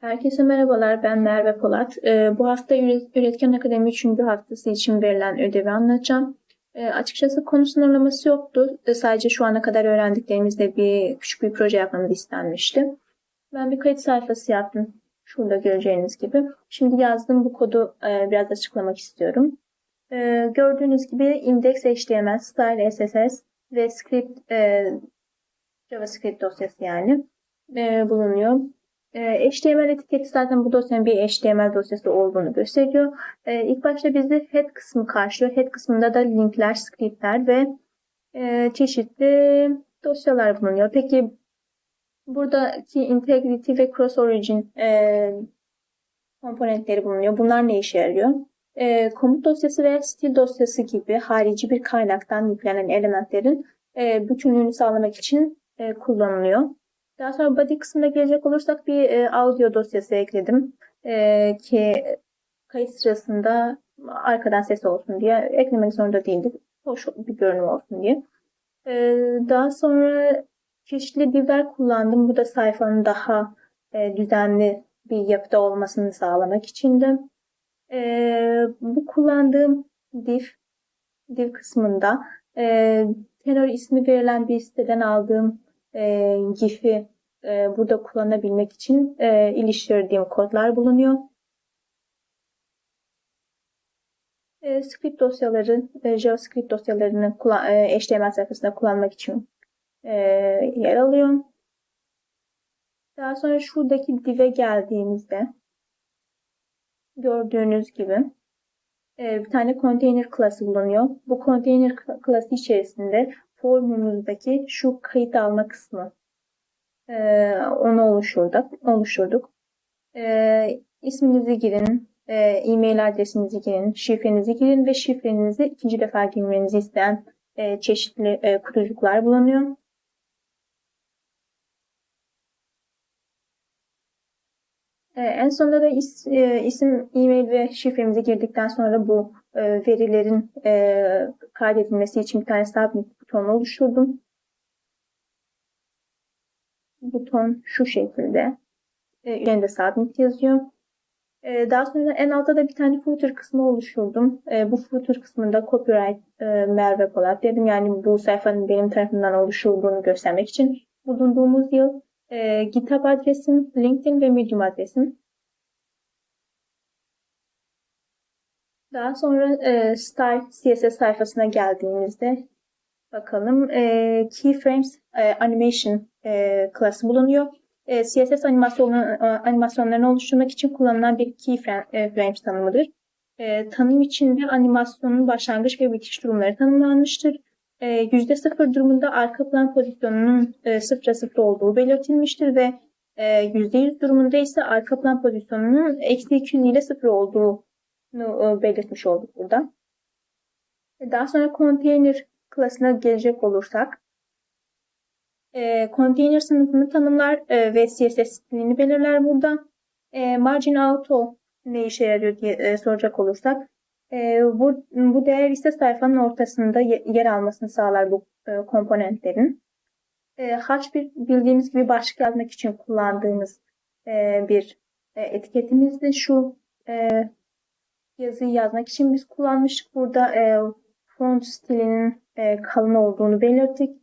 Herkese merhabalar, ben Merve Polat. Ee, bu hafta Üret- Üretken Akademi 3. haftası için verilen ödevi anlatacağım. Ee, açıkçası konu sınırlaması yoktu. Ee, sadece şu ana kadar öğrendiklerimizle bir küçük bir proje yapmamız istenmişti. Ben bir kayıt sayfası yaptım. Şurada göreceğiniz gibi. Şimdi yazdığım bu kodu e, biraz açıklamak istiyorum. Gördüğünüz gibi index.html, style CSS ve script e, JavaScript dosyası yani e, bulunuyor. E, HTML etiketi zaten bu dosyanın bir HTML dosyası olduğunu gösteriyor. E, ilk başta bizi head kısmı karşılıyor. Head kısmında da linkler, scriptler ve e, çeşitli dosyalar bulunuyor. Peki buradaki integrity ve cross origin e, komponentleri bulunuyor. Bunlar ne işe yarıyor? E, komut dosyası veya stil dosyası gibi harici bir kaynaktan yüklenen elementlerin e, bütünlüğünü sağlamak için e, kullanılıyor. Daha sonra body kısmına gelecek olursak bir e, audio dosyası ekledim. E, ki kayıt sırasında arkadan ses olsun diye eklemek zorunda değildik. Hoş bir görünüm olsun diye. E, daha sonra çeşitli divler kullandım. Bu da sayfanın daha e, düzenli bir yapıda olmasını sağlamak için de. E, bu kullandığım div, div kısmında e, tenor ismi verilen bir siteden aldığım e, GIF'i e, burada kullanabilmek için e, iliştirdiğim kodlar bulunuyor. E, script dosyaları, e, JavaScript dosyalarını e, HTML sayfasında kullanmak için e, yer alıyor. Daha sonra şuradaki div'e geldiğimizde gördüğünüz gibi e, bir tane container klası bulunuyor. Bu container klası içerisinde formumuzdaki şu kayıt alma kısmı e, onu oluşturduk. oluşturduk. E, isminizi girin, e, e-mail adresinizi girin, şifrenizi girin ve şifrenizi ikinci defa girmenizi isteyen e, çeşitli e, kutucuklar bulunuyor. En sonunda da is, e, isim, e-mail ve şifremizi girdikten sonra bu e, verilerin e, kaydedilmesi için bir tane submit butonu oluşturdum. Buton şu şekilde. Üzerinde submit yazıyor. Daha sonra en altta da bir tane footer kısmı oluşturdum. Bu footer kısmında copyright Merve Polat dedim. Yani bu sayfanın benim tarafından oluşturulduğunu göstermek için bulunduğumuz yıl e, GitHub adresim, LinkedIn ve Medium adresim. Daha sonra e, Style CSS sayfasına geldiğimizde bakalım e, Keyframes e, Animation e, klası bulunuyor. E, CSS animasyon, e, animasyonlarını oluşturmak için kullanılan bir keyframes tanımıdır. E, tanım içinde animasyonun başlangıç ve bitiş durumları tanımlanmıştır. E, %0 durumunda arka plan pozisyonunun e, 0'a 0 olduğu belirtilmiştir ve e, %100 durumunda ise arka plan pozisyonunun eksi 200 ile 0 olduğunu e, belirtmiş olduk burada. E, daha sonra container klasına gelecek olursak e, container sınıfını tanımlar e, ve CSS stilini belirler burada. E, margin auto ne işe yarıyor diye e, soracak olursak e, bu, bu değer ise sayfanın ortasında yer almasını sağlar bu e, komponentlerin. E, H1 bildiğimiz gibi başlık yazmak için kullandığımız e, bir e, etiketimizdi. Şu e, yazıyı yazmak için biz kullanmıştık. Burada e, font stilinin e, kalın olduğunu belirttik.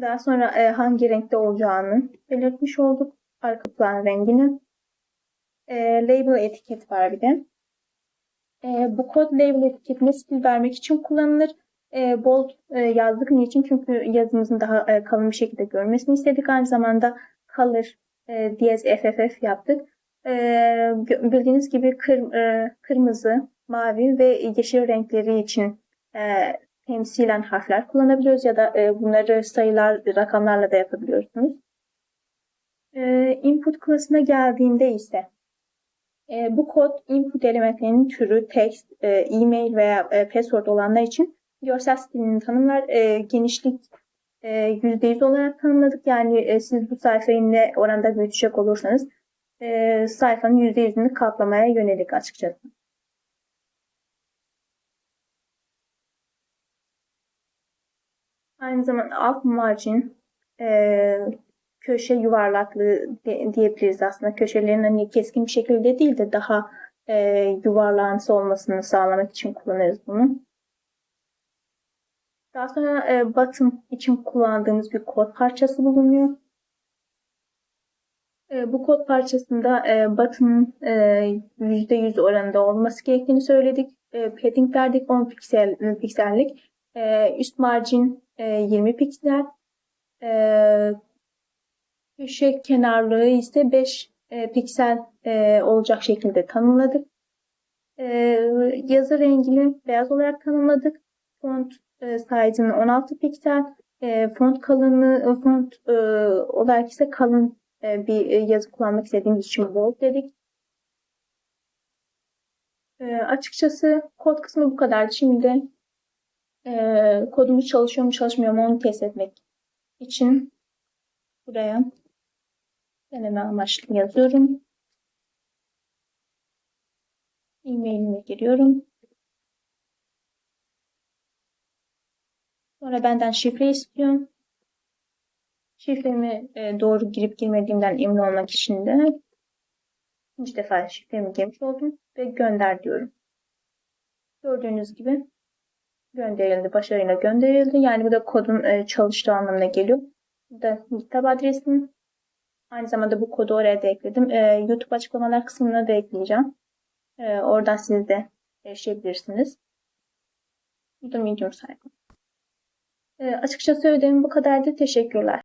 Daha sonra e, hangi renkte olacağını belirtmiş olduk. Arka plan rengini. E, label etiket var bir de. E, bu kod label etiketine stil vermek için kullanılır. E, bold e, yazdık niçin? Çünkü yazımızın daha e, kalın bir şekilde görmesini istedik. Aynı zamanda color e, diyez FFF yaptık. E, bildiğiniz gibi kır, e, kırmızı, mavi ve yeşil renkleri için e, temsilen harfler kullanabiliyoruz ya da e, bunları sayılar, rakamlarla da yapabiliyorsunuz. E, input klasına geldiğinde ise e, bu kod input elementlerinin türü text, e, e-mail veya e, password olanlar için görsel stilini tanımlar. Genişlik e, %100 olarak tanımladık. Yani siz bu sayfayı ne oranda büyütecek olursanız sayfanın %100'ünü kaplamaya yönelik açıkçası. Aynı zamanda alt margin köşe yuvarlaklığı diyebiliriz aslında. Köşelerin hani keskin bir şekilde değil de daha e, yuvarlağımsı olmasını sağlamak için kullanırız bunu. Daha sonra e, bottom için kullandığımız bir kod parçası bulunuyor. E, bu kod parçasında e, bottom'ın e, %100 oranında olması gerektiğini söyledik. E, padding verdik 10 piksel, piksellik. E, üst margin e, 20 piksel. E, köşe kenarlığı ise 5 e, piksel e, olacak şekilde tanımladık. E, yazı rengini beyaz olarak tanımladık. Font e, size'ını 16 piksel. E, font kalınlığı, font e, olarak ise kalın e, bir e, yazı kullanmak istediğimiz için bold dedik. E, açıkçası kod kısmı bu kadardı. Şimdi e, kodumuz çalışıyor mu çalışmıyor mu onu test etmek için buraya deneme amaçlı yazıyorum. E-mailime giriyorum. Sonra benden şifre istiyor. Şifremi e, doğru girip girmediğimden emin olmak için de ikinci defa şifremi girmiş oldum ve gönder diyorum. Gördüğünüz gibi gönderildi, başarıyla gönderildi. Yani bu da kodun e, çalıştığı anlamına geliyor. Bu da GitHub adresim. Aynı zamanda bu kodu oraya da ekledim. E, YouTube açıklamalar kısmına da ekleyeceğim. E, oradan siz de erişebilirsiniz. Bu da Medium sayfam. E, açıkçası ödevim bu kadardı. Teşekkürler.